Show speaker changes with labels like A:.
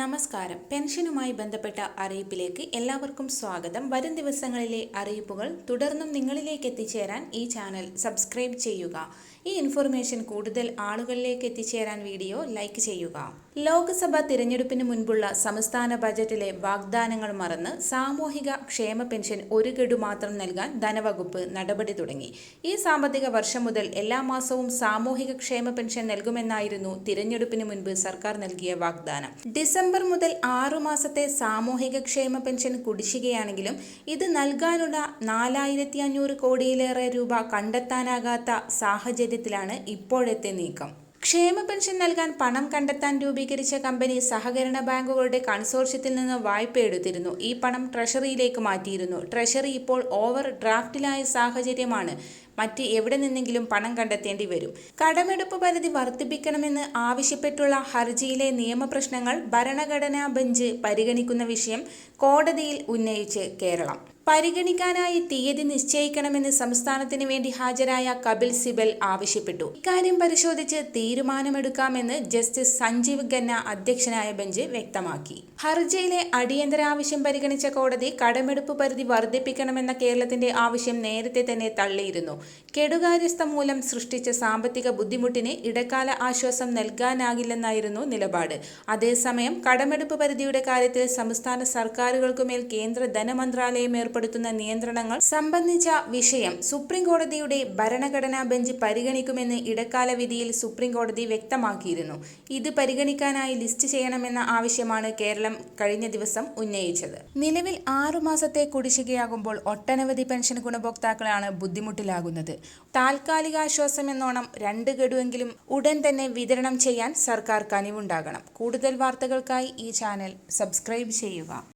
A: നമസ്കാരം. പെൻഷനുമായി ബന്ധപ്പെട്ട അറിയിപ്പിലേക്ക് എല്ലാവർക്കും സ്വാഗതം. വരും ദിവസങ്ങളിലെ അറിയിപ്പുകൾ തുടർന്നും നിങ്ങളിലേക്ക് എത്തിച്ചേരാൻ ഈ ചാനൽ സബ്സ്ക്രൈബ് ചെയ്യുക. ഈ ഇൻഫർമേഷൻ കൂടുതൽ ആളുകളിലേക്ക് എത്തിച്ചേരാൻ വീഡിയോ ലൈക്ക് ചെയ്യുക. ലോക്സഭാ തിരഞ്ഞെടുപ്പിന് മുൻപുള്ള സംസ്ഥാന ബജറ്റിലെ വാഗ്ദാനങ്ങൾ മറന്ന് സാമൂഹിക ക്ഷേമ പെൻഷൻ ഒരു ഗഡു മാത്രം നൽകാൻ ധനവകുപ്പ് നടപടി തുടങ്ങി. ഈ സാമ്പത്തിക വർഷം മുതൽ എല്ലാ മാസവും സാമൂഹിക ക്ഷേമ പെൻഷൻ നൽകുമെന്നായിരുന്നു തിരഞ്ഞെടുപ്പിന് മുൻപ് സർക്കാർ നൽകിയ വാഗ്ദാനം. ഡിസംബർ മുതൽ ആറു മാസത്തെ സാമൂഹിക ക്ഷേമ പെൻഷൻ കുടിശ്ശികയാണെങ്കിലും ഇത് നൽകാനുള്ള നാലായിരത്തി അഞ്ഞൂറ് കോടിയിലേറെ രൂപ കണ്ടെത്താനാകാത്ത സാഹചര്യത്തിലാണ് ഇപ്പോഴത്തെ നീക്കം. ക്ഷേമ പെൻഷൻ നൽകാൻ പണം കണ്ടെത്താൻ രൂപീകരിച്ച കമ്പനി സഹകരണ ബാങ്കുകളുടെ കൺസോർഷ്യത്തിൽ നിന്ന് വായ്പ എടുത്തിരുന്നു. ഈ പണം ട്രഷറിയിലേക്ക് മാറ്റിയിരുന്നു. ട്രഷറി ഇപ്പോൾ ഓവർ ഡ്രാഫ്റ്റിലായ സാഹചര്യമാണ് മറ്റ് എവിടെ നിന്നെങ്കിലും പണം കണ്ടെത്തേണ്ടി വരും. കടമെടുപ്പ് പരിധി വർദ്ധിപ്പിക്കണമെന്ന് ആവശ്യപ്പെട്ടുള്ള ഹർജിയിലെ നിയമപ്രശ്നങ്ങൾ ഭരണഘടനാ ബെഞ്ച് പരിഗണിക്കുന്ന വിഷയം കോടതിയിൽ ഉന്നയിച്ച് കേരളം. പരിഗണിക്കാനായി തീയതി നിശ്ചയിക്കണമെന്ന് സംസ്ഥാനത്തിന് വേണ്ടി ഹാജരായ കപിൽ സിബൽ ആവശ്യപ്പെട്ടു. ഇക്കാര്യം പരിശോധിച്ച് തീരുമാനമെടുക്കാമെന്ന് ജസ്റ്റിസ് സഞ്ജീവ് ഖന്ന അധ്യക്ഷനായ ബെഞ്ച് വ്യക്തമാക്കി. ഹർജിയിലെ അടിയന്തര ആവശ്യം പരിഗണിച്ച കോടതി കടമെടുപ്പ് പരിധി വർദ്ധിപ്പിക്കണമെന്ന കേരളത്തിന്റെ ആവശ്യം നേരത്തെ തന്നെ തള്ളിയിരുന്നു. കെടുകാര്യസ്ഥ മൂലം സൃഷ്ടിച്ച സാമ്പത്തിക ബുദ്ധിമുട്ടിന് ഇടക്കാല ആശ്വാസം നൽകാനാകില്ലെന്നായിരുന്നു നിലപാട്. അതേസമയം കടമെടുപ്പ് പരിധിയുടെ കാര്യത്തിൽ സംസ്ഥാന സർക്കാരുകൾക്കുമേൽ കേന്ദ്ര ധനമന്ത്രാലയം ഏർപ്പെടുത്തുന്ന നിയന്ത്രണങ്ങൾ സംബന്ധിച്ച വിഷയം സുപ്രീം കോടതിയുടെ ഭരണഘടനാ ബെഞ്ച് പരിഗണിക്കുമെന്ന് ഇടക്കാല വിധിയിൽ സുപ്രീം കോടതി വ്യക്തമാക്കിയിരുന്നു. ഇത് പരിഗണിക്കാനായി ലിസ്റ്റ് ചെയ്യണമെന്ന ആവശ്യമാണ് കേരളം കഴിഞ്ഞ ദിവസം ഉന്നയിച്ചത്. നിലവിൽ ആറു മാസത്തെ കുടിശ്ശികയാകുമ്പോൾ ഒട്ടനവധി പെൻഷൻ ഗുണഭോക്താക്കളാണ് ബുദ്ധിമുട്ടിലാകുന്നത്. താൽക്കാലികാശ്വാസം എന്നോണം രണ്ട് ഗഡുവെങ്കിലും ഉടൻ തന്നെ വിതരണം ചെയ്യാൻ സർക്കാർ കനിവുണ്ടാകണം. കൂടുതൽ വാർത്തകൾക്കായി ഈ ചാനൽ സബ്സ്ക്രൈബ് ചെയ്യുക.